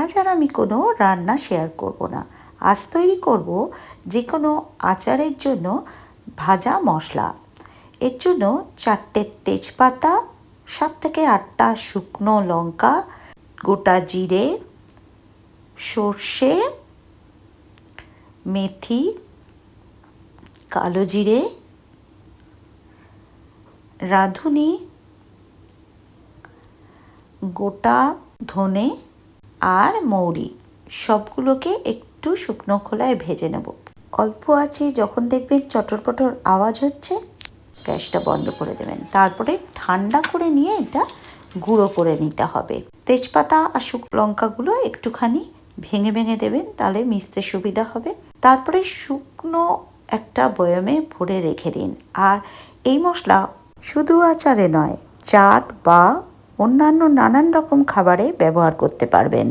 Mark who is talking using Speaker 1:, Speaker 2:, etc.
Speaker 1: আজ আর আমি কোনো রান্না শেয়ার করব না। আজ তৈরি করব যে কোনো আচারের জন্য ভাজা মশলা। এর জন্য চারটে তেজপাতা, সাত থেকে আটটা শুকনো লঙ্কা, গোটা জিরে, সর্ষে, মেথি, কালো জিরে, রাঁধুনি, গোটা ধনে আর মৌরি সবগুলোকে একটু শুকনো খোলায় ভেজে নেব। অল্প আছে যখন দেখবেন চটর পটর আওয়াজ হচ্ছে, গ্যাসটা বন্ধ করে দেবেন। তারপরে ঠান্ডা করে নিয়ে এটা গুঁড়ো করে নিতে হবে। তেজপাতা আর শুকনো লঙ্কাগুলো একটুখানি ভেঙে ভেঙে দেবেন, তাহলে মিশতে সুবিধা হবে। তারপরে শুকনো একটা বয়মে ভরে রেখে দিন। আর এই মশলা শুধু আচারে নয়, চাট বা অন্যান্য নানান রকম খাবারে ব্যবহার করতে পারবেন।